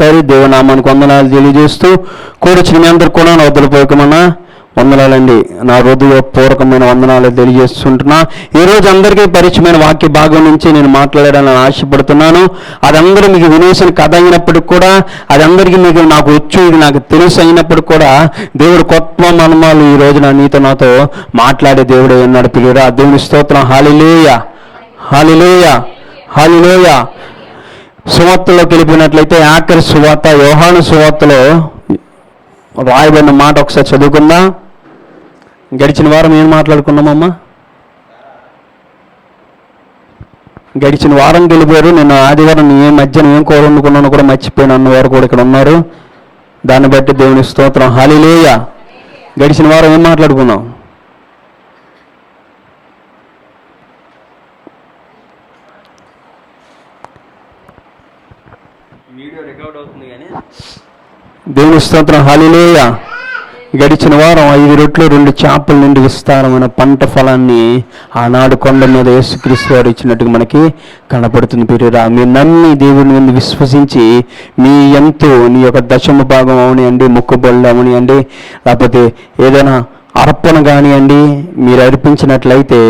మరొకసారి దేవనామానికి వందనాలు తెలియజేస్తూ కూడొచ్చిన మీ అందరు కూడా నా వందనాలండి. నా హృదయపూర్వకమైన వందనాలు తెలియజేస్తుంటున్నా. ఈ రోజు అందరికీ పరిచయమైన వాక్య భాగం నుంచి నేను మాట్లాడాలని ఆశపడుతున్నాను. అది మీకు వినేసిన కథ అయినప్పటికి కూడా అది అందరికీ మీకు నాకు వచ్చు ఇది నాకు తెలుసు అయినప్పటికి కూడా దేవుడు కొత్త మనమాలు ఈ రోజున నీతో నాతో మాట్లాడే దేవుడు ఉన్నాడు. పిల్లరా దేవుని స్తోత్రం. హాలిలేయ హాలిలేయ హాలిలేయ సువార్తలో వెళ్ళిపోయినట్లయితే ఆఖరి సువార్త యోహాను సువార్తలో రాయబడిన మాట ఒకసారి చదువుకుందా? గడిచిన వారం ఏం మాట్లాడుకున్నామమ్మా? గడిచిన వారం గెలిపారు నేను ఆదివారం ఏ మధ్యాహ్నం ఏం కూర వండుకున్నాను కూడా మర్చిపోయిన అన్నవారు కూడా ఇక్కడ ఉన్నారు. దాన్ని బట్టి దేవుని స్తోత్రం. హాలిలేయ గడిచిన వారం ఏం మాట్లాడుకున్నాం? దేవుని స్తోత్రం హాలిలేయ గడిచిన వారం ఐదు రొట్లు రెండు చేపల నుండి విస్తారమైన పంట ఫలాన్ని ఆనాడు కొండ మీద యేసుక్రీస్తు వారు ఇచ్చినట్టుగా మనకి కనపడుతుంది పిరియరా. మీరు నమ్మి దేవుని మీద విశ్వసించి మీ ఎంతో నీ యొక్క దశమ భాగం అవనియండి మొక్కుబళ్ళు అవనియండి. లేకపోతే ఏదైనా అర్పణ కానివ్వండి మీరు అర్పించినట్లయితే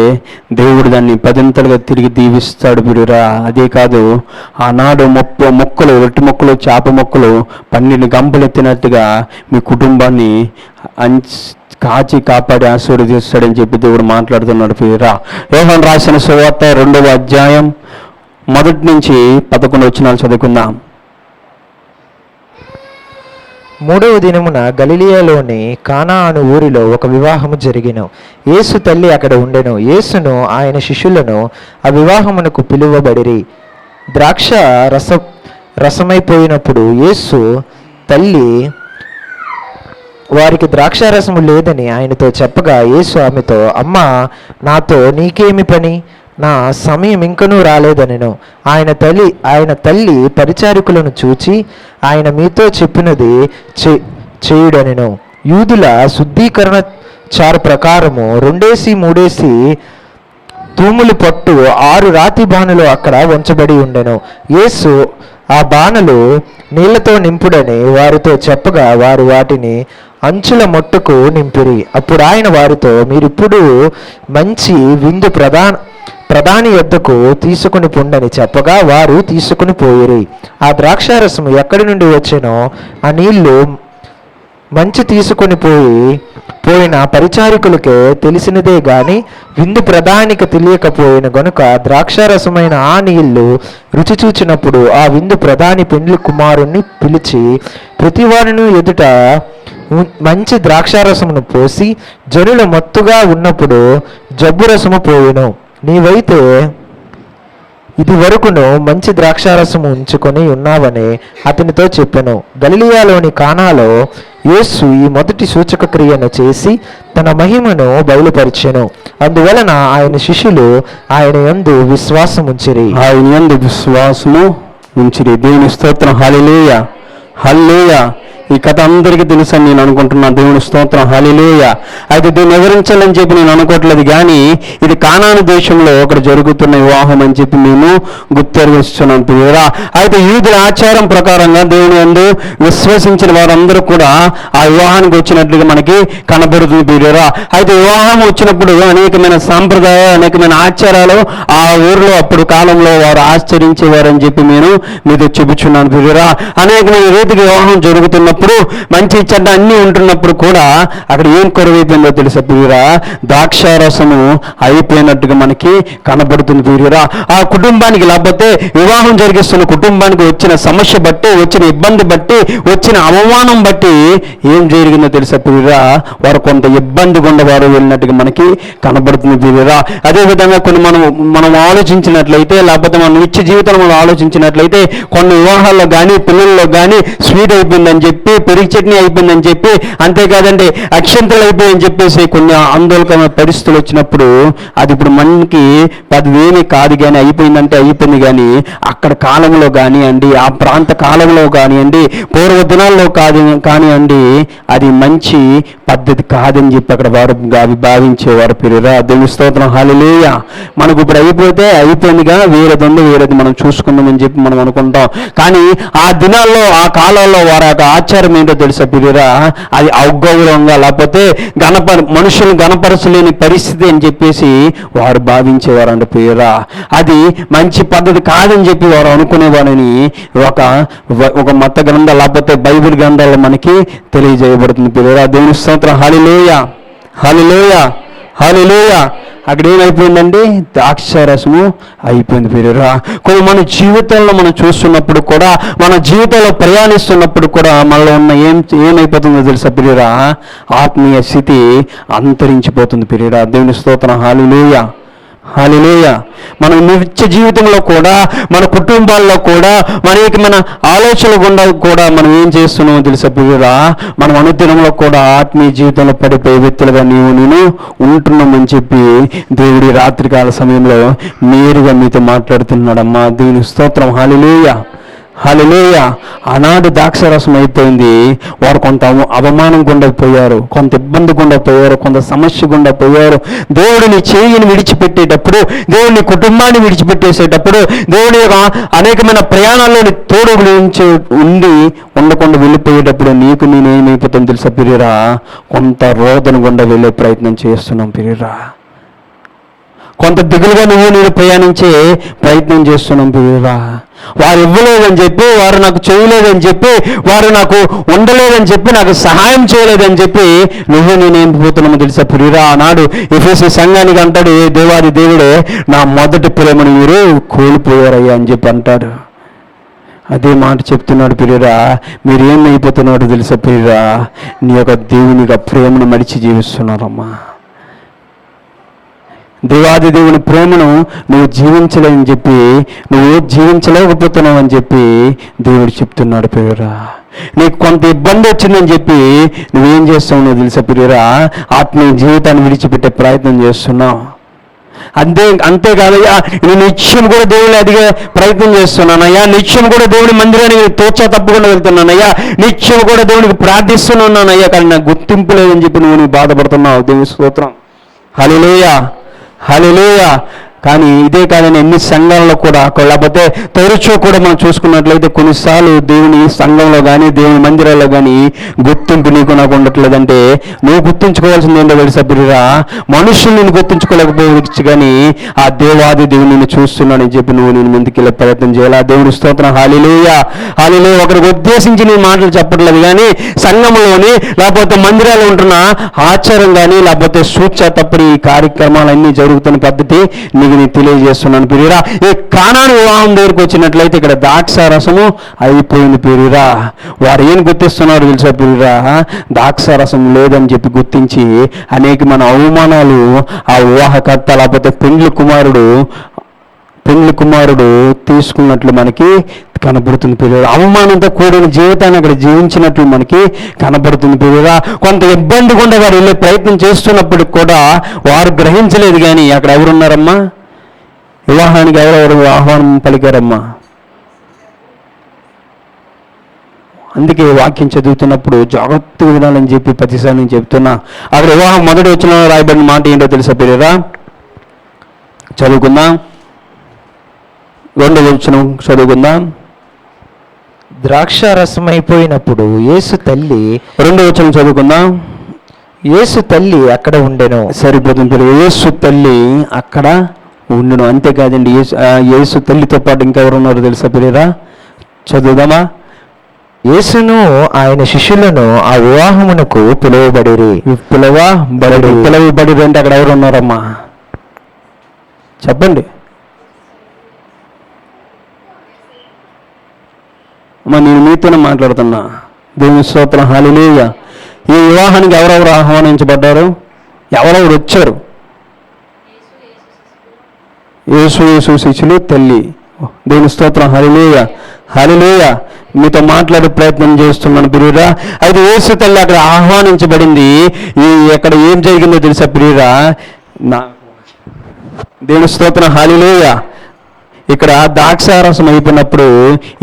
దేవుడు దాన్ని పదింతలుగా తిరిగి దీవిస్తాడు బిరురా అదే కాదు ఆనాడు మొక్క మొక్కలు ఒట్టి మొక్కలు చేప మొక్కలు పన్నెండు గంపలు ఎత్తినట్టుగా మీ కుటుంబాన్ని అంచ్ కాచి కాపాడి ఆశీర్వదిస్తాడని చెప్పి దేవుడు మాట్లాడుతున్నాడు పిరురా యోహన్ రాసిన సువార్త రెండవ అధ్యాయం మొదటి నుంచి పదకొండు వచ్చినాలు చదువుకుందాం. మూడవ దినమున గలిలియాలోని కానా అను ఊరిలో ఒక వివాహము జరిగిను. యేసు తల్లి అక్కడ ఉండెను. యేసును ఆయన శిష్యులను ఆ వివాహమునకు పిలువబడిరి. ద్రాక్ష రస రసమైపోయినప్పుడు యేసు తల్లి వారికి ద్రాక్షారసము లేదని ఆయనతో చెప్పగా యేసు ఆమెతో అమ్మ నాతో నీకేమి పని? నా సమయం ఇంకనూ రాలేదనెను. ఆయన తల్లి ఆయన తల్లి పరిచారికులను చూచి ఆయన మీతో చెప్పినది చే చేయుడనెను. యూదుల శుద్ధీకరణ చారు ప్రకారము రెండేసి మూడేసి తూములు పట్టు ఆరు రాతి బాణలు అక్కడ ఉంచబడి ఉండెను. యేసు ఆ బాణలు నీళ్ళతో నింపుడని వారితో చెప్పగా వారు వాటిని అంచుల మొట్టుకు నింపిరి. అప్పుడు ఆయన వారితో మీరిప్పుడు మంచి విందు ప్రధాన ప్రధాని యొద్దకు తీసుకుని పొండని చెప్పగా వారు తీసుకుని పోయిరి. ఆ ద్రాక్షారసం ఎక్కడి నుండి వచ్చినో ఆ నీళ్ళు మంచి తీసుకొని పోయి పోయిన పరిచారికులకే తెలిసినదే గాని విందు ప్రధానికి తెలియకపోయిన గనుక ద్రాక్షారసమైన ఆ నీళ్ళు రుచి చూచినప్పుడు ఆ విందు ప్రధాని పెండ్లి కుమారుణ్ణి పిలిచి ప్రతివారిని ఎదుట మంచి ద్రాక్షారసమును పోసి జనులు మత్తుగా ఉన్నప్పుడు జబ్బు రసము పోయిను. నీవైతే ఇది వరకును మంచి ద్రాక్షారసము ఉంచుకొని ఉన్నావని అతనితో చెప్పాను. గలిలియాలోని కానాలో యేసు ఈ మొదటి సూచక క్రియను చేసి తన మహిమను బయలుపరిచెను. అందువలన ఆయన శిష్యులు ఆయన యందు విశ్వాసం ఉంచిరి ఆయన యందు విశ్వాసము ఉంచిరి. దేవుని స్తోత్రం. హాలిలేయ హల్లేయ ఈ కథ అందరికీ తెలుసు అని నేను అనుకుంటున్నాను దేవుని స్తోత్రం. హలిలేయ అయితే దీన్ని వివరించాలని చెప్పి నేను అనుకోవట్లేదు కానీ ఇది కానాను దేశంలో ఒకటి జరుగుతున్న వివాహం అని చెప్పి మేము గుర్తెరిగిస్తున్నాం ప్రియురా అయితే యూదుల ఆచారం ప్రకారంగా దేవుని అందు విశ్వసించిన వారందరూ కూడా ఆ వివాహానికి వచ్చినట్లుగా మనకి కనబడుతుంది ప్రియురా అయితే వివాహం వచ్చినప్పుడు అనేకమైన సాంప్రదాయాలు అనేకమైన ఆచారాలు ఆ ఊర్లో అప్పుడు కాలంలో వారు ఆశ్చర్యించేవారని చెప్పి నేను మీతో చెబుతున్నాను ప్రియురా అనేకమైన రీతికి వివాహం జరుగుతున్నప్పుడు మంచి చెడ్డ అన్నీ ఉంటున్నప్పుడు కూడా అక్కడ ఏం కొరవైపోయిందో తెలుసా ప్రియురా? ద్రాక్షారసము అయిపోయినట్టుగా మనకి కనబడుతుంది ప్రియురా. ఆ కుటుంబానికి లేకపోతే వివాహం జరిగిస్తున్న కుటుంబానికి వచ్చిన సమస్య బట్టి వచ్చిన ఇబ్బంది బట్టి వచ్చిన అవమానం బట్టి ఏం జరిగిందో తెలుసా ప్రియురా? వారు కొంత ఇబ్బంది గుండా వారు వెళ్ళినట్టుగా మనకి కనబడుతుంది ప్రియురా. అదేవిధంగా కొన్ని మనం మనం ఆలోచించినట్లయితే లేకపోతే మన నిత్య జీవితంలో మనం ఆలోచించినట్లయితే కొన్ని వివాహాల్లో కానీ పిల్లల్లో కానీ స్వీట్ అయిపోయిందని చెప్పి పెరుగు చట్నీ అయిపోయిందని చెప్పి అంతేకాదండి అక్షంతలు అయిపోయాయని చెప్పేసి కొన్ని ఆందోళన పరిస్థితులు వచ్చినప్పుడు అది ఇప్పుడు మనకి పదివేమి కాదు కానీ అయిపోయిందంటే అయిపోయింది కానీ అక్కడ కాలంలో కానివ్వండి ఆ ప్రాంత కాలంలో కానివ్వండి పూర్వ దినాల్లో కాదు కానివ్వండి అది మంచి పద్ధతి కాదని చెప్పి అక్కడ వారు అవి భావించేవారు పెరిరా దేవుని స్తోత్రం హాలిలేయ మనకు ఇప్పుడు అయిపోతే అయిపోయిందిగా వేరేది ఉంది వేరేది మనం చూసుకుందామని చెప్పి మనం అనుకుంటాం. కానీ ఆ దినాల్లో ఆ కాలంలో వారి యొక్క ఆచారం ఏంటో తెలుసా పిరిరా అది అవగౌరవంగా లేకపోతే గణప మనుషులు గణపరచలేని పరిస్థితి అని చెప్పేసి వారు భావించేవారంట పిరిరా అది మంచి పద్ధతి కాదని చెప్పి వారు అనుకునేవారని ఒక ఒక మత గ్రంథం లేకపోతే బైబిల్ గ్రంథాలు మనకి తెలియజేయబడుతుంది పిరిరా దేవుని స్తోత్రం. హాలిలోయ హాలిలోయ హాలిలోయ అక్కడ ఏమైపోయిందండి? ద్రాక్షరసము అయిపోయింది పేరురా కొన్ని మన జీవితంలో మనం చూస్తున్నప్పుడు కూడా మన జీవితంలో ప్రయాణిస్తున్నప్పుడు కూడా మనలో ఉన్న ఏం ఏమైపోతుందో తెలుసా పిరిరా ఆత్మీయ స్థితి అంతరించిపోతుంది పిరిరా దేవుని స్తోత్రం. హాలిలోయ హాలిలేయ. మన నిత్య జీవితంలో కూడా మన కుటుంబాల్లో కూడా మనకి మన ఆలోచనలు గుండా కూడా మనం ఏం చేస్తున్నామో తెలుసా ప్రియురా? మనం అనుదినంలో కూడా ఆత్మీయ జీవితంలో పడిపోయే వ్యక్తులుగా నీవు నేను ఉంటున్నామని చెప్పి దేవుడి రాత్రికాల సమయంలో నేరుగా మీతో మాట్లాడుతున్నాడమ్మా. దేవుని స్తోత్రం. హాలిలేయ. హలిలేయ ఆనాడు ద్రాక్షరసం అయిపోయింది. వారు కొంత అవమానం గుండా పోయారు కొంత ఇబ్బంది గుండా పోయారు కొంత సమస్య గుండా పోయారు దేవుడిని చేయిని విడిచిపెట్టేటప్పుడు దేవుని కుటుంబాన్ని విడిచిపెట్టేసేటప్పుడు దేవుడి యొక్క అనేకమైన ప్రయాణాల్లోని తోడు నుంచి ఉండి ఉండకుండా వెళ్ళిపోయేటప్పుడు నీకు నేను తెలుసా పిరిరా కొంత రోదన గుండా వెళ్ళే ప్రయత్నం చేస్తున్నాం పిరిరా కొంత దిగులుగా నువ్వు నేను ప్రయాణించే ప్రయత్నం చేస్తున్నాం ప్రియురా వారు ఇవ్వలేదని చెప్పి వారు నాకు చేయలేదని చెప్పి వారు నాకు ఉండలేదని చెప్పి నాకు సహాయం చేయలేదని చెప్పి నువ్వు నేనేం పోతున్నామో తెలుసా ప్రియురా ఆనాడు ఎఫ్ఎస్సి సంఘానికి అంటాడు ఏ దేవాది దేవుడే నా మొదటి ప్రేమను మీరు కోల్పోయారయ్యా అని చెప్పి అంటాడు. అదే మాట చెప్తున్నాడు ప్రియురా మీరు ఏమైపోతున్నాడో తెలుసా ప్రియురా నీ యొక్క దేవుని యొక్క ప్రేమను మడిచి జీవిస్తున్నారమ్మా. దేవాది దేవుని ప్రేమను నువ్వు జీవించలేని చెప్పి నువ్వు జీవించలేకపోతున్నావు అని చెప్పి దేవుడు చెప్తున్నాడు పిల్లరా నీకు కొంత ఇబ్బంది వచ్చిందని చెప్పి నువ్వేం చేస్తావు నువ్వు తెలుసా పిల్లరా ఆత్మీయ జీవితాన్ని విడిచిపెట్టే ప్రయత్నం చేస్తున్నావు. అంతే అంతేకాదయ్యా నేను నిత్యం కూడా దేవుని అడిగే ప్రయత్నం చేస్తున్నానయ్యా నిత్యం కూడా దేవుని మందిరానికి తోచా తప్పకుండా వెళ్తున్నానయ్యా నిత్యం కూడా దేవునికి ప్రార్థిస్తున్నానయ్యా కానీ నాకు గుర్తింపు లేదని చెప్పి నువ్వు నీకు బాధపడుతున్నావు. దేవుని స్తోత్రం. హలో హలిలోయ కానీ ఇదే కాదని ఎన్ని సంఘాలలో కూడా లేకపోతే తరచూ కూడా మనం చూసుకున్నట్లయితే కొన్నిసార్లు దేవుని సంఘంలో కానీ దేవుని మందిరాల్లో కానీ గుర్తింపు నీకు నాకు ఉండట్లేదంటే నువ్వు గుర్తుంచుకోవాల్సింది ఏంటో వెళ్ళి సభ్యుడిగా మనుషులు నేను గుర్తుంచుకోలేకపోవచ్చు కానీ ఆ దేవాది దేవుని నేను చూస్తున్నానని చెప్పి నువ్వు నేను ముందుకెళ్ళే ప్రయత్నం చేయాలి. ఆ దేవుని స్తోత్రం. హాలిలేయ హాలిలే ఒకరికి ఉద్దేశించి నేను మాటలు చెప్పట్లేదు కానీ సంఘంలోని లేకపోతే మందిరాలు ఉంటున్న ఆచారం కానీ లేకపోతే సూచ తప్పని ఈ కార్యక్రమాలన్నీ జరుగుతున్న పద్ధతి మీకు నేను తెలియజేస్తున్నాను పిరిరా ఈ కానాను వివాహం దగ్గరకు వచ్చినట్లయితే ఇక్కడ ద్రాక్ష అయిపోయింది పిరిరా వారు ఏం గుర్తిస్తున్నారు తెలుసా పిరిరా దాక్షారసం లేదని చెప్పి గుర్తించి అనేక మన అవమానాలు ఆ వివాహకర్త లేకపోతే పెండ్లి కుమారుడు పెళ్ళి కుమారుడు తీసుకున్నట్లు మనకి కనబడుతుంది పిల్లలు అవమానంతో కూడిన జీవితాన్ని అక్కడ జీవించినట్లు మనకి కనబడుతుంది పిల్లగా కొంత ఇబ్బంది గుండా వారు వెళ్ళే ప్రయత్నం చేస్తున్నప్పుడు కూడా వారు గ్రహించలేదు కానీ అక్కడ ఎవరున్నారమ్మా? వివాహానికి ఎవరెవరు ఆహ్వానం పలికారమ్మా? అందుకే వాక్యం చదువుతున్నప్పుడు జాగ్రత్తగా వినాలని చెప్పి ప్రతిసారి నేను చెప్తున్నా. అక్కడ వివాహం మొదటి వచ్చిన రాయబడిన మాట ఏంటో తెలుసా పిల్లరా చదువుకుందాం. రెండో వచ్చిన చదువుకుందాం. ద్రాక్ష రసం అయిపోయినప్పుడు యేసు తల్లి రెండో వచ్చిన చదువుకుందాం. యేసు తల్లి అక్కడ ఉండెను. సరిపోతుంది పిల్లలు యేసు తల్లి అక్కడ ఉండును. అంతేకాదండి యేసు యేసు తల్లితో పాటు ఇంకా ఎవరు ఉన్నారో తెలుసా పిల్లరా చదువుదామా? యేసును ఆయన శిష్యులను ఆ వివాహమునకు పిలువబడిరి. పిలవా బడి పిలవి బడి అంటే అక్కడ ఎవరు ఉన్నారమ్మా చెప్పండి. అమ్మా నేను మీతోనే మాట్లాడుతున్నా. దేవుని స్తోత్రం. హాలిలేయ ఈ వివాహానికి ఎవరెవరు ఆహ్వానించబడ్డారు? ఎవరెవరు వచ్చారు? యేసు యేసు శిష్యులు తల్లి. దేవుని స్తోత్రం. హరిలేయ హరిలేయ మీతో మాట్లాడే ప్రయత్నం చేస్తున్నాను ప్రియురా. అయితే యేసు తల్లి అక్కడ ఆహ్వానించబడింది. ఈ ఏం జరిగిందో తెలుసా ప్రియురా? నా దేవుని స్తోత్రం. హరిలేయ ఇక్కడ ద్రాక్షారసం అయిపోయినప్పుడు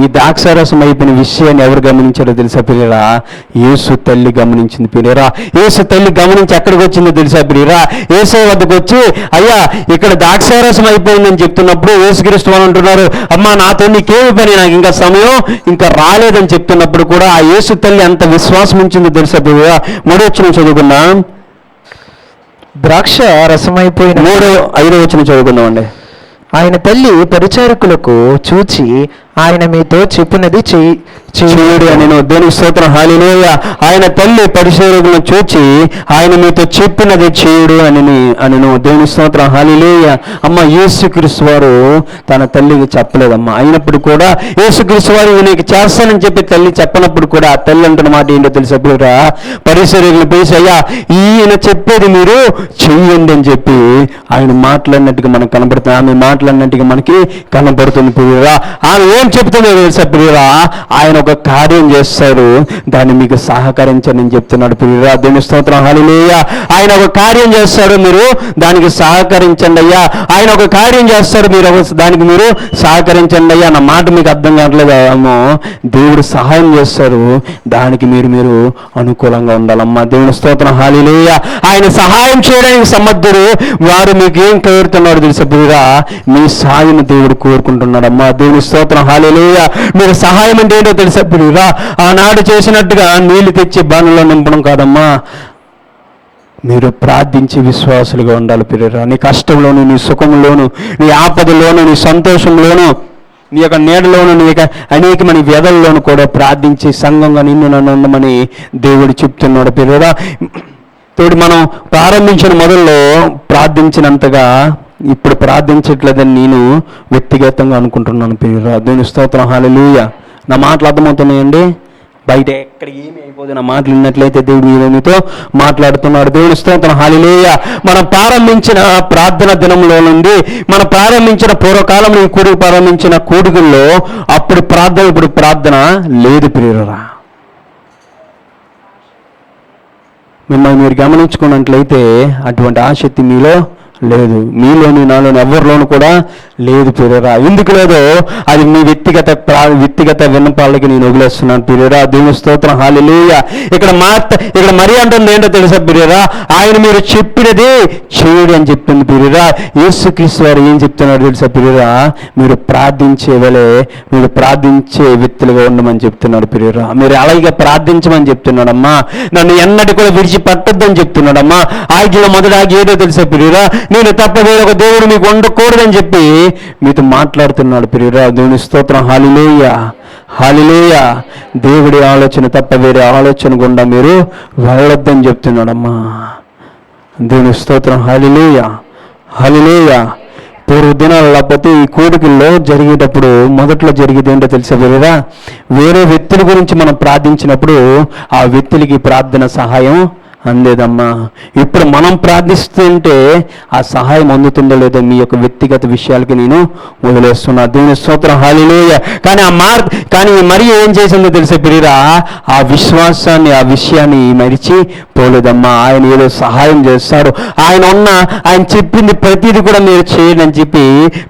ఈ ద్రాక్షారసం అయిపోయిన విషయాన్ని ఎవరు గమనించారో తెలుసా పిల్లరా యేసు తల్లి గమనించింది పిల్లరా యేసు తల్లి గమనించి ఎక్కడికి వచ్చిందో తెలుసా పిల్లరా యేసు వద్దకు వచ్చి అయ్యా ఇక్కడ ద్రాక్షారసం అయిపోయిందని చెప్తున్నప్పుడు యేసుక్రీస్తు వారు అంటున్నారు అమ్మా నాతో నీకేమి పని నాకు ఇంకా సమయం ఇంకా రాలేదని చెప్తున్నప్పుడు కూడా ఆ యేసు తల్లి ఎంత విశ్వాసం ఉంచిందో తెలుసా పిల్లరా మూడో వచ్చిన చదువుకుందాం. ద్రాక్ష రసమైపోయిన మూడో ఐదో వచ్చిన చదువుకుందామండి. ఆయన తల్లి పరిచారకులకు చూచి ఆయన మీతో చెప్పినది చెయ్యి చేయుడు అని నేను దేని స్తోత్రం. హాలిలోయ ఆయన తల్లి పరిచారకులను చూచి ఆయన మీతో చెప్పినది చేయుడు అని అని దేవుని స్తోత్రం. హాలిలోయ అమ్మ యేసుక్రీస్తు వారు తన తల్లికి చెప్పలేదమ్మా. అయినప్పుడు కూడా యేసుక్రీస్తు వారు నీకు చేస్తానని చెప్పి తల్లి చెప్పనప్పుడు కూడా ఆ తల్లి అంటున్న మాట ఏంటో తెలిసప్పుడురా పరిశోధకులను పిలిచి అయ్యా ఈయన చెప్పేది మీరు చెయ్యండి అని చెప్పి ఆయన మాట్లాడినట్టుగా మనకు కనబడుతుంది. ఆమె మాట మాట్లాడినట్టుగా మనకి కనబడుతుంది ప్రియురా. ఆయన ఏం చెప్తుందో తెలుసా ప్రియురా? ఆయన ఒక కార్యం చేస్తారు దాన్ని మీకు సహకరించండి అని చెప్తున్నాడు ప్రియురా. దేవుని స్తోత్రం. హల్లెలూయ. ఆయన ఒక కార్యం చేస్తారు మీరు దానికి సహకరించండి అయ్యా. ఆయన ఒక కార్యం చేస్తారు మీరు దానికి మీరు సహకరించండి అయ్యా నా మాట మీకు అర్థం కావట్లేదేమో దేవుడు సహాయం చేస్తారు దానికి మీరు మీరు అనుకూలంగా ఉండాలమ్మా. దేవుని స్తోత్రం. హాలిలేయ ఆయన సహాయం చేయడానికి సమర్థుడు. వారు మీకు ఏం కోరుతున్నాడు తెలుసా ప్రియురా? మీ సహాయం దేవుడు కోరుకుంటున్నాడమ్మా దేవుని స్తోత్రం. హాలిలేయ మీరు సహాయం అంటే ఏంటో తెలుసా? రా ఆనాడు చేసినట్టుగా నీళ్ళు తెచ్చి బాణంలో నింపడం కాదమ్మా. మీరు ప్రార్థించి విశ్వాసులుగా ఉండాలి ప్రియురా నీ కష్టంలోను నీ సుఖంలోను నీ ఆపదలోను నీ సంతోషంలోను నీ యొక్క నీడలోను నీ యొక్క అనేకమైన వ్యధల్లోను కూడా ప్రార్థించి సంఘంగా నిన్ను నన్ను ఉండమని దేవుడు చెప్తున్నాడు పిల్లరా. తోడు మనం ప్రారంభించిన మొదల్లో ప్రార్థించినంతగా ఇప్పుడు ప్రార్థించట్లేదని నేను వ్యక్తిగతంగా అనుకుంటున్నాను పిల్లరా దేవుని స్తోత్రం హాలెలూయ నా మాటలు అర్థమవుతున్నాయండి? బయట ఎక్కడ ఏమి అయిపోదు. నా మాటలు విన్నట్లయితే దేవుడు మీతో మాట్లాడుతున్నాడు దేవుని స్తోత్రం హాలిలేయ మనం ప్రారంభించిన ప్రార్థన దినంలో నుండి మనం ప్రారంభించిన పూర్వకాలంలో ఈ కూడుకు ప్రారంభించిన కూడుకుల్లో అప్పుడు ప్రార్థన ఇప్పుడు ప్రార్థన లేదు ప్రియురా మిమ్మల్ని మీరు గమనించుకున్నట్లయితే అటువంటి ఆసక్తి మీలో లేదు. మీలోని నాలోని ఎవరిలోనూ కూడా లేదు పిరరా ఎందుకు లేదో అది మీ వ్యక్తిగత ప్రా వ్యక్తిగత విన్నపాలకి నేను వదిలేస్తున్నాను పిరరా దేవుని స్తోత్రం. హాలిలేయ ఇక్కడ మార్త ఇక్కడ మరి అంటుంది ఏంటో తెలుసా పిరరా ఆయన మీరు చెప్పినది చేయడు అని చెప్పింది పిరరా యేసుక్రీస్తు వారు ఏం చెప్తున్నాడు తెలుసా పిరరా మీరు ప్రార్థించే వలే మీరు ప్రార్థించే వ్యక్తులుగా ఉండమని చెప్తున్నాడు పిరరా మీరు అలాగే ప్రార్థించమని చెప్తున్నాడమ్మా. నన్ను ఎన్నటి కూడా విడిచిపట్టద్దని చెప్తున్నాడమ్మా. ఆజ్ఞలో మొదట ఆజ్ఞ ఏదో తెలుసా పిరరా నేను తప్ప వేరొక దేవుడు మీకు ఉండకూడదని చెప్పి మీతో మాట్లాడుతున్నాడు ప్రియురా దేవుని స్తోత్రం. హాలిలేయ హాలిలేయ దేవుడి ఆలోచన తప్ప వేరే ఆలోచన గుండా మీరు వెళ్ళొద్దని చెప్తున్నాడమ్మా. దేవుని స్తోత్రం. హాలిలేయ హాలిలేయ పూర్వ దినాలు లేకపోతే ఈ కోరికల్లో జరిగేటప్పుడు మొదట్లో జరిగేది ఏంటో తెలుసా వేరేరా వేరే వ్యక్తుల గురించి మనం ప్రార్థించినప్పుడు ఆ వ్యక్తులకి ప్రార్థన సహాయం అందేదమ్మా. ఇప్పుడు మనం ప్రార్థిస్తుంటే ఆ సహాయం అందుతుందో లేదో మీ యొక్క వ్యక్తిగత విషయాలకి నేను వదిలేస్తున్నా. దేవుని స్తోత్రం. హాలిలోయ కానీ ఆ మార్ కానీ మరి ఏం చేసిందో తెలిసే పిరిరా ఆ విశ్వాసాన్ని ఆ విషయాన్ని మరిచి పోలేదమ్మా. ఆయన ఏదో సహాయం చేస్తాడు. ఆయన ఉన్న ఆయన చెప్పింది ప్రతిదీ కూడా మీరు చేయండి అని చెప్పి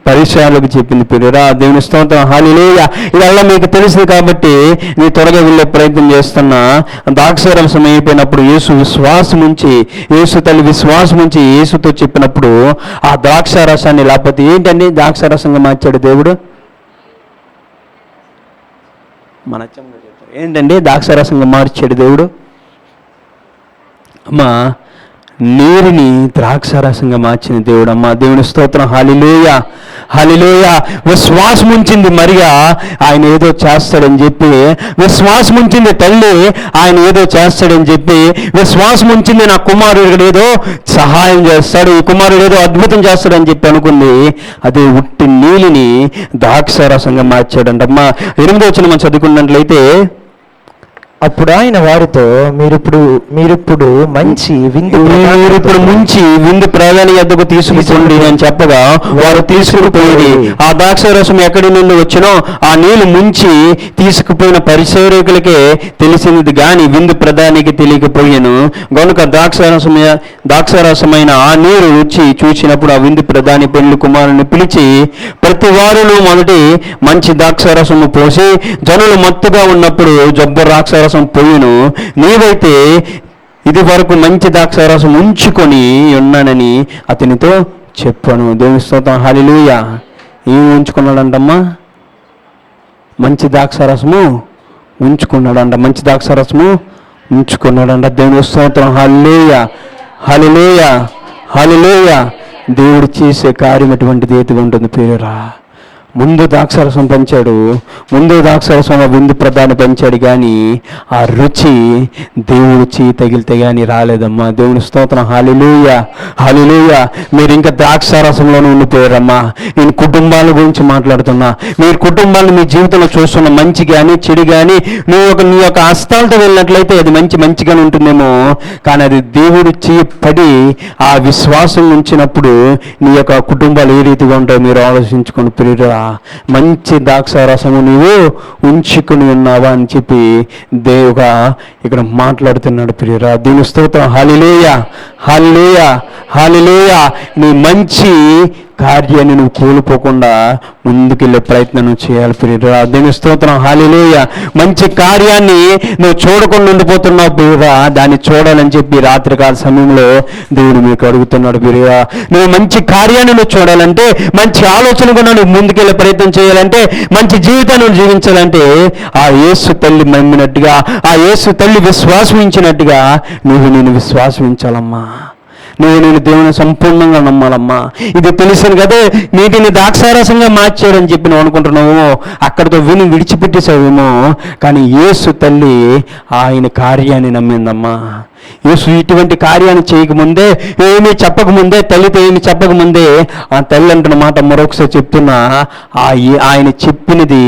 పరిశ్రమలకు చెప్పింది పిరిరా దేవుని స్తోత్రం. హాలిలోయ ఇదల్లా మీకు తెలుసు కాబట్టి నేను త్వరగా వెళ్ళే ప్రయత్నం చేస్తున్నా. దాక్షరసం అయిపోయినప్పుడు యేసు విశ్వాసం ఉంచి యేసు తల్లి విశ్వాసం ఉంచి యేసుతో చెప్పినప్పుడు ఆ ద్రాక్షారసాన్ని లేకపోతే ఏంటండి ద్రాక్షారసంగా మార్చాడు దేవుడు మన అచ్చంగా చెప్తారు. ఏంటండి ద్రాక్షారసంగా మార్చాడు దేవుడు అమ్మా నీరుని ద్రాక్షారసంగా మార్చిన దేవుడు అమ్మా. దేవుని స్తోత్రం. హాలిలోయ హాలిలోయ విశ్వాసం ఉంచింది మరియా. ఆయన ఏదో చేస్తాడని చెప్పి విశ్వాసం ఉంచింది తల్లి. ఆయన ఏదో చేస్తాడని చెప్పి విశ్వాసం ఉంచింది నా కుమారుడు ఏదో సహాయం చేస్తాడు. ఈ కుమారుడు ఏదో అద్భుతం చేస్తాడని చెప్పి అనుకుంది. అదే ఉట్టి నీలిని ద్రాక్షారసంగా మార్చాడంటమ్మా ఎనిమిదో వచ్చిన మనం చదువుకున్నట్లయితే అప్పుడు ఆయన వారితో మీరిప్పుడు మీరిప్పుడు మంచి విందు మీరు ఇప్పుడు ముంచి విందు ప్రధాని ఎద్దకు తీసుకుపోండి అని చెప్పగా వారు తీసుకుపోయి ఆ ద్రాక్షరసం ఎక్కడి నుండి వచ్చినో ఆ నీళ్ళు ముంచి తీసుకుపోయిన పరిశోధకులకే తెలిసినది గాని విందు ప్రధానికి తెలియకపోయాను. గనుక ద్రాక్షరసం ద్రాక్షరసమైన ఆ నీరు రుచి చూసినప్పుడు ఆ విందు ప్రధాని పెళ్ళి కుమారుని పిలిచి ప్రతి వారును మొదటి మంచి ద్రాక్షరసము పోసి జనులు మత్తుగా ఉన్నప్పుడు జబ్బు ద్రాక్షారసం పోయిను నీవైతే ఇది వరకు మంచి ద్రాక్షారసం ఉంచుకొని ఉన్నానని అతనితో చెప్పాను. దేవుని స్తోత్రం. హలిలుయ ఏం ఉంచుకున్నాడంటమ్మా? మంచి ద్రాక్షారసము ఉంచుకున్నాడంట. మంచి ద్రాక్షారసము ఉంచుకున్నాడంట. దేవుని స్తోత్రం. హాలిలేయ హాలిలేయ హాలిలేయ దేవుడు చేసే కార్యం ఎటువంటిది? ఏది ఉంటుంది పేరురా. ముందు ద్రాక్షరసం పెంచాడు ముందు ద్రాక్షరసం విందు ప్రధాని పెంచాడు కానీ ఆ రుచి దేవుడు చేయి తగిలితే కానీ రాలేదమ్మా. దేవుని స్తోత్రం. హాలిలూయ హాలిలూయ మీరు ఇంకా ద్రాక్షారసంలోనే ఉండిపోయారమ్మా. నేను కుటుంబాల గురించి మాట్లాడుతున్నా. మీరు కుటుంబాలను మీ జీవితంలో చూస్తున్న మంచి కానీ చెడు కానీ నువ్వు ఒక నీ యొక్క హస్తాలతో వెళ్ళినట్లయితే అది మంచి మంచిగానే ఉంటుందేమో. కానీ అది దేవుడు చేయి పడి ఆ విశ్వాసం ఉంచినప్పుడు నీ యొక్క కుటుంబాలు ఏ రీతిగా ఉంటాయో మీరు ఆలోచించుకొని ప్రియురా మంచి ద్రాక్షారసము నీవు ఉంచుకుని ఉన్నావా అని చెప్పి దేవుగా ఇక్కడ మాట్లాడుతున్నాడు ప్రియరా. దీని స్తోత్రం. హాలిలేయ హాలిలేయ హాలిలేయ నీ మంచి కార్యాన్ని నువ్వు కోల్పోకుండా ముందుకెళ్ళే ప్రయత్నం నువ్వు చేయాలి. ప్రియుడా దేవుని స్తోత్రం. హాలిలేయ మంచి కార్యాన్ని నువ్వు చూడకుండా ఉండిపోతున్నావు ప్రియుడా. దాన్ని చూడాలని చెప్పి రాత్రికాల సమయంలో దేవుడు మీకు అడుగుతున్నాడు ప్రియుడా. నువ్వు మంచి కార్యాన్ని నువ్వు చూడాలంటే మంచి ఆలోచన కూడా నువ్వు ముందుకెళ్ళే ప్రయత్నం చేయాలంటే మంచి జీవితాన్ని నువ్వు జీవించాలంటే ఆ యేసు తల్లి మమ్మినట్టుగా ఆ యేసు తల్లి విశ్వాసించినట్టుగా నువ్వు నేను విశ్వాసించాలమ్మా నువ్వు నేను దేవుని సంపూర్ణంగా నమ్మాలమ్మా. ఇది తెలిసిన కదే నీటిని ద్రాక్షారసంగా మార్చాడని చెప్పి నువ్వు అనుకుంటున్నావేమో అక్కడితో విని విడిచిపెట్టేసావేమో. కానీ యేసు తల్లి ఆయన కార్యాన్ని నమ్మిందమ్మా. యేసు ఇటువంటి కార్యాన్ని చేయకముందే ఏమీ చెప్పకముందే తల్లితో ఏమి చెప్పకముందే ఆ తల్లి అంటున్న మాట మరొకసారి చెప్తున్నా ఆ ఆయన చెప్పినది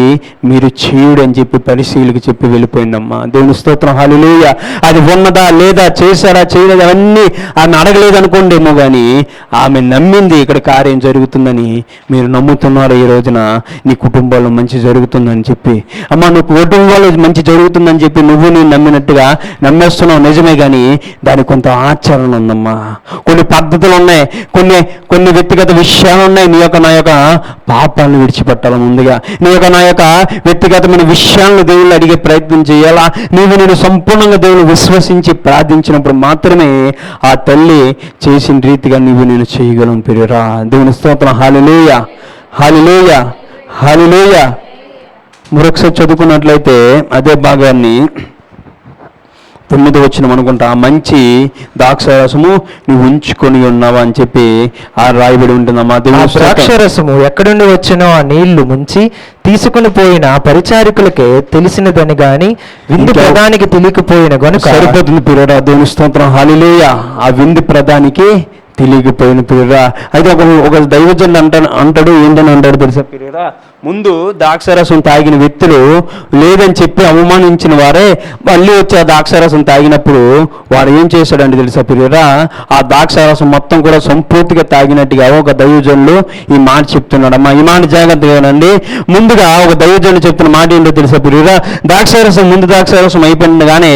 మీరు చేయుడు అని చెప్పి పరిశీలికి చెప్పి వెళ్ళిపోయిందమ్మా. దేవుని స్తోత్రం హాలిలేయ అది ఉన్నదా లేదా చేశారా చేయలేదా అవన్నీ ఆమె అడగలేదు అనుకోండేమో కానీ ఆమె నమ్మింది ఇక్కడ కార్యం జరుగుతుందని మీరు నమ్ముతున్నారు ఈ రోజున? నీ కుటుంబంలో మంచి జరుగుతుందని చెప్పి. అమ్మ నువ్వు కుటుంబంలో మంచి జరుగుతుందని చెప్పి నువ్వు నేను నమ్మినట్టుగా నమ్మేస్తున్నావు నిజమే కానీ దానికి కొంత ఆచరణ ఉందమ్మా. కొన్ని పద్ధతులు ఉన్నాయి కొన్ని కొన్ని వ్యక్తిగత విషయాలు ఉన్నాయి నీ యొక్క నా యొక్క పాపాలను విడిచిపెట్టాలి ముందుగా? నీ యొక్క నా యొక్క వ్యక్తిగతమైన విషయాలను దేవుళ్ళు అడిగే ప్రయత్నం చేయాలా? నీవు నేను సంపూర్ణంగా దేవుని విశ్వసించి ప్రార్థించినప్పుడు మాత్రమే ఆ తల్లి చేసిన రీతిగా నీవు నేను చేయగలను పెరిరా దేవుని స్తోత్రం. హాలిలేయ హాలిలేయ హాలిలేయ మరొకసారి చదువుకున్నట్లయితే అదే భాగాన్ని తొమ్మిది వచ్చిన అనుకుంటా ఆ మంచి ద్రాక్షరసము నువ్వు ఉంచుకొని ఉన్నావా? అని చెప్పి ఆ రాయబడి ఉంటుందమ్మా. ద్రాక్షరసము ఎక్కడి నుండి వచ్చినో ఆ నీళ్ళు ముంచి తీసుకుని పోయిన పరిచారికులకే తెలిసినదని గాని విందు ప్రధానికి తెలియకపోయిన గనుక సరిపోతుంది పిల్లరా దేవుని స్తోత్రం. హాలిలేయ ఆ విందు ప్రధానికి తెలియకపోయిన పిల్లరా. అయితే ఒక ఒక దైవజన్ అంట అంటాడు ఏంటని అంటాడు తెలుసా పిల్లరా? ముందు ద్రాక్షరసం తాగిన వ్యక్తులు లేదని చెప్పి అవమానించిన వారే మళ్ళీ వచ్చి ఆ ద్రాక్షరసం తాగినప్పుడు వాడు ఏం చేశాడండి తెలుసా పిల్లరా ఆ ద్రాక్షరసం మొత్తం కూడా సంపూర్తిగా తాగినట్టుగా ఒక దైవజనులు ఈ మాట చెప్తున్నాడమ్మా. ఈ మాట జాగ్రత్తగానండి ముందుగా ఒక దైవజనులు చెప్తున్న మాట ఏంటో తెలుసా పిల్లరా ద్రాక్షరసం ముందు ద్రాక్షరసం కానీ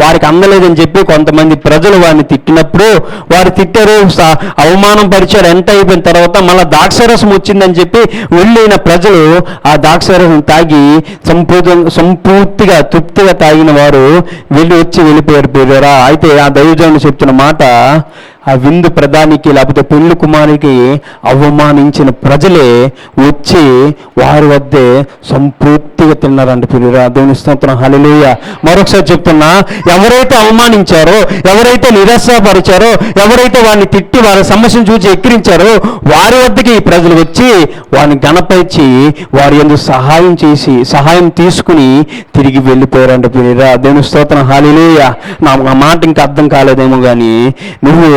వారికి అందలేదని చెప్పి కొంతమంది ప్రజలు వారిని తిట్టినప్పుడు వారు తిట్టారు స- అవమానం పరిచారు ఎంత అయిపోయిన తర్వాత మళ్ళీ ద్రాక్షరసం వచ్చిందని చెప్పి వెళ్ళిన ప్రజలు ఆ ద్రాక్షరసం తాగి సంపూర్ణ సంపూర్తిగా తృప్తిగా తాగిన వారు వెళ్ళి వచ్చి వెళ్ళిపోయారు అయితే ఆ దైవజనుడు చెప్తున్న మాట ఆ విందు ప్రధానికి లేకపోతే పెళ్ళి కుమారునికి అవమానించిన ప్రజలే వచ్చి వారి వద్దే సంపూర్తిగా తిన్నారంట పిల్లరా దేవుని స్తోత్రం. హలిలోయ మరొకసారి చెప్తున్నా ఎవరైతే అవమానించారో ఎవరైతే నిరాశపరిచారో ఎవరైతే వారిని తిట్టి వారి సమస్యను చూసి ఎక్కిరించారో వారి వద్దకి ఈ ప్రజలు వచ్చి వారిని గణపరిచి వారి ఎందుకు సహాయం చేసి సహాయం తీసుకుని తిరిగి వెళ్ళిపోయారంట పిల్లరా దేవుని స్తోత్రం. హాలిలేయ నా మాట ఇంకా అర్థం కాలేదేమో కానీ నువ్వు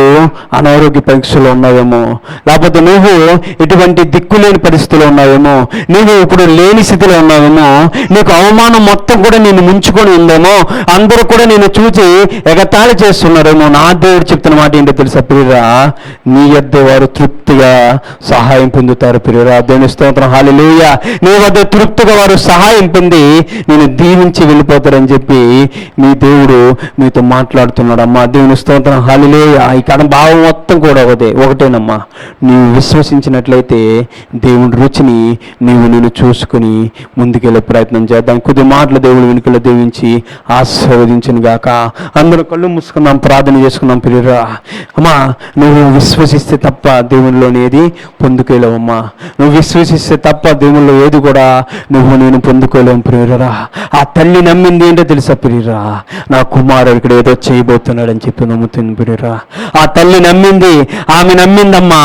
అనారోగ్య పరీక్షలో ఉన్నావేమో. లేకపోతే నువ్వు ఎటువంటి దిక్కులేని పరిస్థితిలో ఉన్నావేమో. నువ్వు ఇప్పుడు లేని స్థితిలో ఉన్నావేమో. నీకు అవమానం మొత్తం కూడా నేను ముంచుకొని ఉందేమో. అందరూ కూడా నేను చూసి ఎగతాళి చేస్తున్నారేమో. నా దేవుడు చెప్తున్న మాట ఏంటో తెలుసా ప్రియరా? నీ యొద్ద వారు తృప్తిగా సహాయం పొందుతారు ప్రియరా. దేవుని స్తోత్రం. హాలిలేయ నీ వద్ద తృప్తిగా వారు సహాయం పొంది నేను దీవించి వెళ్ళిపోతారని చెప్పి మీ దేవుడు మీతో మాట్లాడుతున్నాడు. అమ్మా దేవుని స్తోత్రం. హాలిలేయ ఈ కడ భావం మొత్తం కూడా ఒకటే ఒకటేనమ్మా. నీవు విశ్వసించినట్లయితే దేవుని రుచిని నీవు నేను చూసుకుని ముందుకెళ్ళే ప్రయత్నం చేద్దాం. కొద్ది మాటలు దేవుడు వెనుకలు దీవించి ఆశీర్వదించను గాక. అందరూ కళ్ళు మూసుకుందాం ప్రార్థన చేసుకుందాం పిల్లరా అమ్మా నువ్వు విశ్వసిస్తే తప్ప దేవునిలోని ఏది పొందుకోలేవమ్మా. నువ్వు విశ్వసిస్తే తప్ప దేవునిలో ఏది కూడా నువ్వు నేను పొందుకోలేము ప్రియురా. ఆ తల్లి నమ్మింది ఏంటో తెలుసా ప్రియురా? నా కుమారుడు ఇక్కడ ఏదో చేయబోతున్నాడని చెప్పి నమ్ముతుంది ప్రియురా. ఆ తల్లి నమ్మింది ఆమె నమ్మిందమ్మా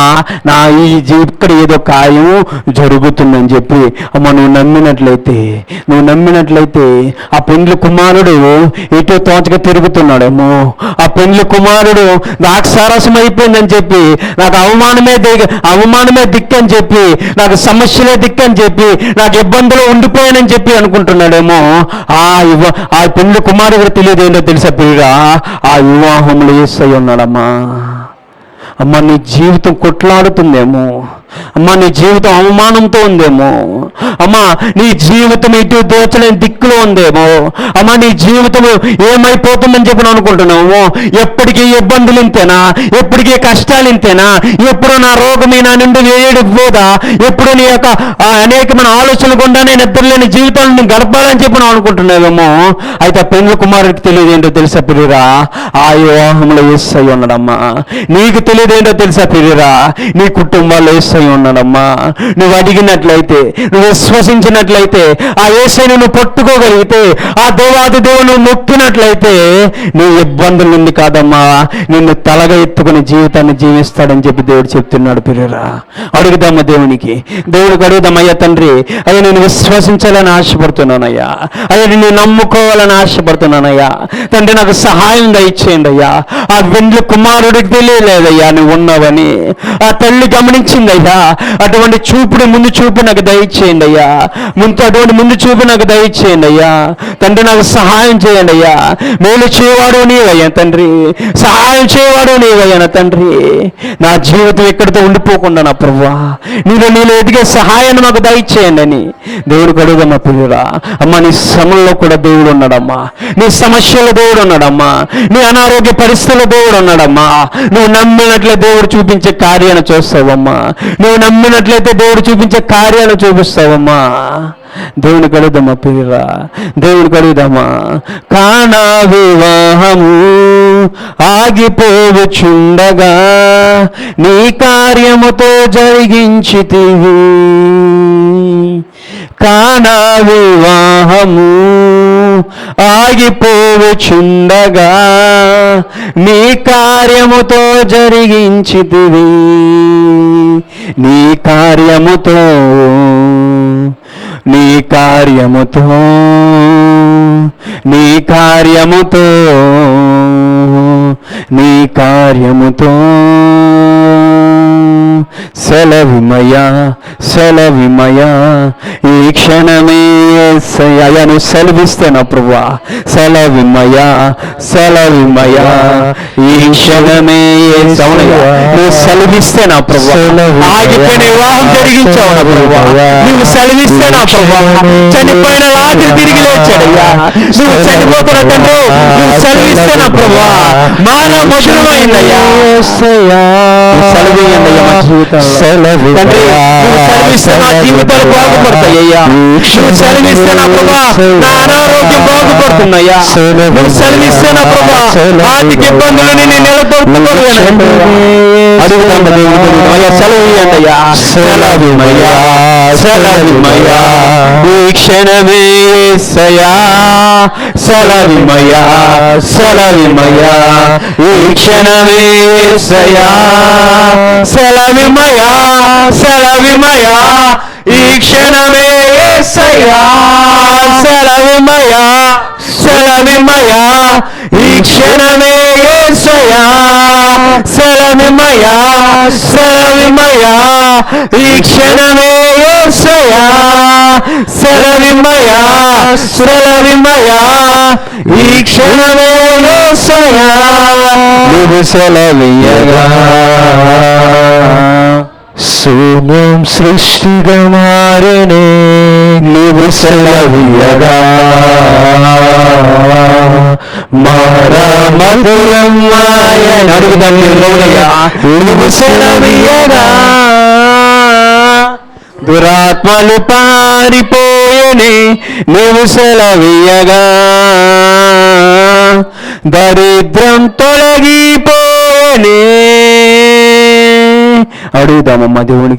నా ఈ ఇక్కడ ఏదో కార్యం జరుగుతుందని చెప్పి అమ్మ నువ్వు నమ్మినట్లయితే నువ్వు నమ్మినట్లయితే ఆ పెండ్లి కుమారుడు ఎటు తోచగా తిరుగుతున్నాడేమో. ఆ పెండ్లి కుమారుడు ద్రాక్షారసం అయిపోయిందని చెప్పి నాకు అవమానమే దిగ అవమానమే దిక్కని చెప్పి నాకు సమస్యలే దిక్కని చెప్పి నాకు ఇబ్బందులు ఉండిపోయానని చెప్పి అనుకుంటున్నాడేమో. ఆ యువ ఆ పెండ్లి కుమారుడు తెలియదు ఏంటో తెలుసా ప్రియుడా? ఆ వివాహంలో ఏసై ఉన్నాడమ్మా. అమ్మ నీ జీవితం కొట్లాడుతుందేమో. అమ్మ నీ జీవితం అవమానంతో ఉందేమో. అమ్మా నీ జీవితం ఇటు దోచలేని దిక్కులో ఉందేమో అమ్మా. నీ జీవితం ఏమైపోతుందని చెప్పి అనుకుంటున్నాము అనుకుంటున్నావు ఎప్పటికీ ఇబ్బందులు ఇంతేనా? ఎప్పటికీ కష్టాలు ఇంతేనా? ఎప్పుడు నా రోగమే నా నుండి వేయడిపోదా ఎప్పుడు నీ యొక్క అనేకమైన ఆలోచనలు గుండానే నిద్రలేని జీవితాలను గడపాలని చెప్పి అనుకుంటున్నావేమో అయితే పెండ్ల కుమారుడికి తెలియదు ఏంటో తెలుసా పిరిరా ఆ వివాహంలో ఏసై ఉన్నాడమ్మా. నీకు తెలియదేంటో తెలుసా పిరిరా నీ కుటుంబాల్లో ఏసై ఉన్నాడమ్మా. నువ్వు అడిగినట్లయితే నువ్వు విశ్వసించినట్లయితే ఆ ఏసైని నువ్వు పట్టుకోగలిగితే ఆ దేవాది దేవుని మొక్కినట్లయితే నీ ఇబ్బందుల నుండి కాదమ్మా నిన్ను తలగా ఎత్తుకుని జీవితాన్ని జీవిస్తాడని చెప్పి దేవుడు చెప్తున్నాడు పిల్లరా. అడుగుదామా దేవునికి? దేవుడికి అడుగుదామయ్యా తండ్రి అయ్యా నేను విశ్వసించాలని ఆశపడుతున్నానయ్యా. అయ్యా నిన్ను నమ్ముకోవాలని ఆశపడుతున్నానయ్యా. తండ్రి నాకు సహాయం దయచేయండి అయ్యా. ఆ వెండ్ల కుమారుడికి తెలియలేదయ్యా నువ్వు ఉన్నావని. ఆ తల్లి గమనించిందయ్యా అటువంటి చూపుడు ముందు చూపు నాకు దయచేయండి అయ్యా. ముందు అటువంటి ముందు చూపు నాకు దయచేయండి అయ్యా. తండ్రి నాకు సహాయం చేయండి అయ్యా. మేలు చేయవాడు నీవయ్యా తండ్రి. సహాయం చేయవాడు నీవయ్యా నా తండ్రి. నా జీవితం ఎక్కడితో ఉండిపోకుండా నా ప్రభా నీలో నీలో ఎదిగే సహాయాన్ని నాకు దయచేయండి అని దేవుడు కడుగుదమ్మా పిల్లరా అమ్మ నీ శ్రమంలో కూడా దేవుడు ఉన్నాడమ్మా. నీ సమస్యలో దేవుడు ఉన్నాడమ్మా. నీ అనారోగ్య పరిస్థితుల్లో దేవుడు ఉన్నాడమ్మా. నువ్వు నమ్మినట్లే దేవుడు చూపించే కార్యాన్ని చూస్తావమ్మా. నువ్వు నమ్మినట్లయితే దేవుడు చూపించే కార్యాన్ని చూపిస్తావమ్మా దేవుని కడుగుదమ్మా పిల్లరా? దేవుని కడుగుదమ్మా కానా వివాహము ఆగిపోవచ్చుండగా నీ కార్యముతో జరిగించితివి. కానా వివాహము ఆగిపోవచ్చుండగా నీ కార్యముతో జరిగించితివి. నీ కార్యముతో నీ కార్యముతో నీ కార్యముతో నీ కార్యముతో. సెలవిమయా సెలవిమయా ఈ క్షణమే అయ్యాను నువ్వు సెలవిస్తే నా ప్రభువా. సెలవిమయా సెలవిమయా ఈ క్షణమే నువ్వు సెలవిస్తే నా ప్రభా ఆగిపోయిన వివాహం జరిగించావు నా ప్రభా నువ్వు సెలవిస్తే నా ప్రభా చనిపోయిన రాత్రి తిరిగి లేచాడయ్యా. నువ్వు చనిపోతున్న తండ్రి నువ్వు సెలవిస్తే నా ప్రభా మానవ మధురమైందయ్యా. సెలవేయండి మా జీవితంలో. బాగుపడతాయ్యా నువ్వు సెలవిస్తే నా ప్రభా నా అనారోగ్యం బాగుపడుతున్నాయ్యా నువ్వు సెలవిస్తే నా ప్రభా ఆర్థిక ఇబ్బందులు నేను నిలబడుతున్నాను అడుగుతాం అయ్యా సెలవు ఇవ్వండి అయ్యా. సెలవిమయ్యా సెలవిమయ్యా ఈ క్షణమే యేసయ్యా సెలవిమయ్యా సెలవిమయ్యా ఈ క్షణమే సెలవిమయ్యా సెలవిమయ్యా ఈ క్షణమే యేసయ్యా సెలవిమయ్యా సెలవిమయ్యా ఈ క్షణమే యేసయ్యా సెలవిమయా సెలవిమయా ఈ క్షణమే యేసయ్యా సెలవిమయా సెలవిమయా ఈ క్షణమే యేసయ్యా నువ్వు సెలవియగా శూన్యం సృష్టిగా మారనే నువ్వు సెలవియగా అడుగుదాం నువ్వు సెలవియగా దురాత్మలు పారిపోయని నువ్వు సెలవీయగా దరిద్రం తొలగిపోయని అడుగుదామమ్మా దేవునికి